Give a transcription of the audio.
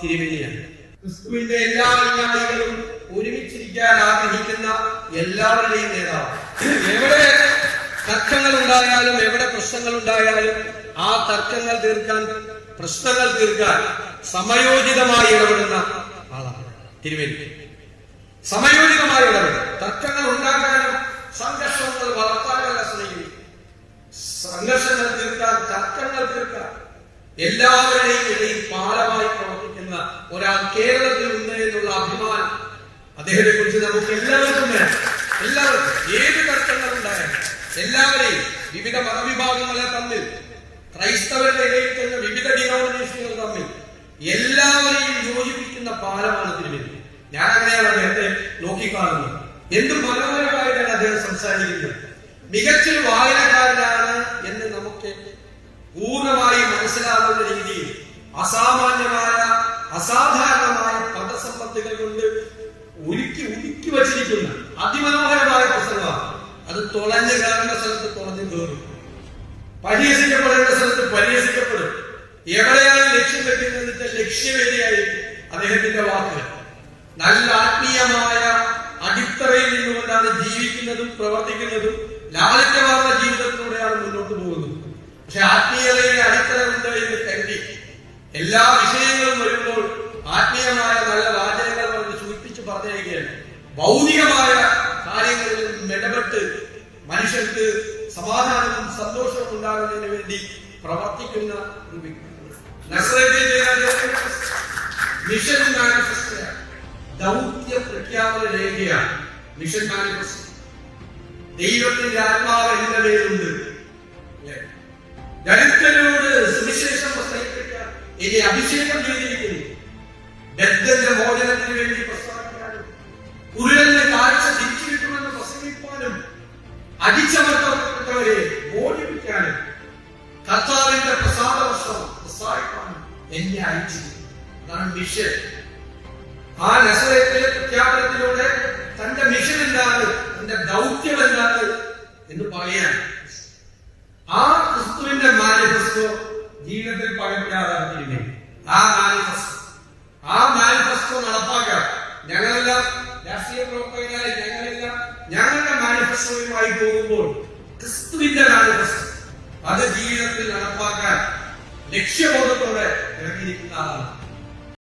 തിരുവേലിയാണ് ക്രിസ്തുവിന്റെ എല്ലാ അനുയായികളും ഒരുമിച്ചിരിക്കാൻ ആഗ്രഹിക്കുന്ന എല്ലാവരുടെയും നേതാവ്. എവിടെ തർക്കങ്ങൾ ഉണ്ടായാലും എവിടെ പ്രശ്നങ്ങൾ ഉണ്ടായാലും ആ തർക്കങ്ങൾ തീർക്കാൻ പ്രശ്നങ്ങൾ തീർക്കാൻ സമയോചിതമായി ഇടപെടുന്ന ആളാണ് തിരുവേലി സമയോചിതമായി ഇടപെടും. തർക്കങ്ങൾ ഉണ്ടാക്കാനും സംഘർഷങ്ങൾ വളർത്താനല്ല ശ്രമിക്കും സംഘർഷങ്ങൾ തീർക്കാൻ തർക്കങ്ങൾ തീർക്കാൻ എല്ലാവരുടെയും ഇടയിൽ പാലമായി പ്രവർത്തിക്കുന്ന ഒരാൾ കേരളത്തിൽ ഉണ്ട് എന്നുള്ള അഭിമാനം. അദ്ദേഹത്തെ കുറിച്ച് നമുക്ക് എല്ലാവർക്കും വേണം. എല്ലാവർക്കും ഏത് തർക്കങ്ങളുണ്ടായാലും എല്ലാവരെയും വിവിധ മതവിഭാഗങ്ങളെ തമ്മിൽ ക്രൈസ്തവരുടെ ഇടയിൽ തന്നെ വിവിധ ഡിനോമിനേഷനുകൾ തമ്മിൽ എല്ലാവരെയും യോജിപ്പിക്കുന്ന പാലമാണ് തിരുവല്ലി ഞാൻ അങ്ങനെയാണ് അദ്ദേഹത്തെ നോക്കിക്കാണുന്നത് എന്ത് മനോഹരമായിട്ടാണ് അദ്ദേഹം സംസാരിക്കുന്നത്. മികച്ചൊരു വായനക്കാരനാണ് എന്ന് നമുക്ക് പൂർണമായി മനസ്സിലാവുന്ന രീതിയിൽ അസാമാന്യമായ അസാധാരണമായ പദസമ്പത്തുകൾ കൊണ്ട് ഒരുക്കി ഒരുക്കി വച്ചിരിക്കുന്ന അതിമനോഹരമായ പ്രസംഗമാണ്. അത് തുളഞ്ഞു കാണുന്ന സ്ഥലത്ത് തുളഞ്ഞു കയറും. പരിഹസിക്കപ്പെടേണ്ട സ്ഥലത്ത് പരിഹസിക്കപ്പെടും. എവിടെയാണ് ലക്ഷ്യം വെക്കുന്നത് വെച്ചാൽ ലക്ഷ്യവേദിയായിരിക്കും അദ്ദേഹത്തിന്റെ വാക്കുകൾ നല്ല ആത്മീയമായ അടിത്തറയിൽ നിന്നുകൊണ്ടാണ് ജീവിക്കുന്നതും പ്രവർത്തിക്കുന്നതും ലാളിത്യമാർന്ന ജീവിതത്തിലൂടെയാണ് മുന്നോട്ട് പോകുന്നത്. പക്ഷെ ആത്മീയതയുടെ അടിത്തറ എല്ലാ വിഷയങ്ങളും വരുമ്പോൾ ആത്മീയമായ നല്ല വാചകങ്ങൾ കൊണ്ട് സൂചിപ്പിച്ച് പറഞ്ഞിരിക്കുകയാണ് ഭൗതികമായ കാര്യങ്ങളിൽ ഇടപെട്ട് മനുഷ്യർക്ക് സമാധാനവും സന്തോഷവും ഉണ്ടാകുന്നതിന് വേണ്ടി പ്രവർത്തിക്കുന്ന ഒരു വ്യക്തി. ദൈവത്തിന്റെ ആത്മാവ് എന്റെ മേലുണ്ട് ഇനി അഭിഷേകം ചെയ്തിരിക്കുന്നു. ദത്തന്റെ മോചനത്തിന് വേണ്ടി പ്രസ്താവിക്കാനും കുരുടന്റെ കാഴ്ച തിരിച്ചു കിട്ടുമെന്ന് പ്രസംഗിക്കാനും അടിച്ചമർത്തപ്പെട്ടവരെ ബോധിപ്പിക്കാനും കർത്താവിന്റെ പ്രസാദ വർഷം പ്രസ്താവിക്കാനും എന്നെ അയച്ചു അതാണ് മിഷൻ ആ നസറത്തിലെ പ്രഖ്യാപനത്തിലൂടെ തന്റെ മിഷൻ എന്താണ് തന്റെ ദൗത്യം എന്ന് പറയാൻ. ആ ക്രിസ്തുവിന്റെ മാനിഫെസ്റ്റോ ജീവിതത്തിൽ പകർത്താതെ ആ മാനിഫെസ്റ്റോ ആ മാനിഫെസ്റ്റോ നടപ്പാക്കാം ഞങ്ങളെല്ലാം രാഷ്ട്രീയ പ്രവർത്തകരായി ഞങ്ങളെല്ലാം. ഞങ്ങളുടെ മാനിഫെസ്റ്റോയുമായി പോകുമ്പോൾ ക്രിസ്തുവിന്റെ മാനിഫെസ്റ്റോ അത് ജീവിതത്തിൽ നടപ്പാക്കാൻ ലക്ഷ്യബോധത്തോടെ ഇറങ്ങിയിരിക്കുന്ന ആളാണ്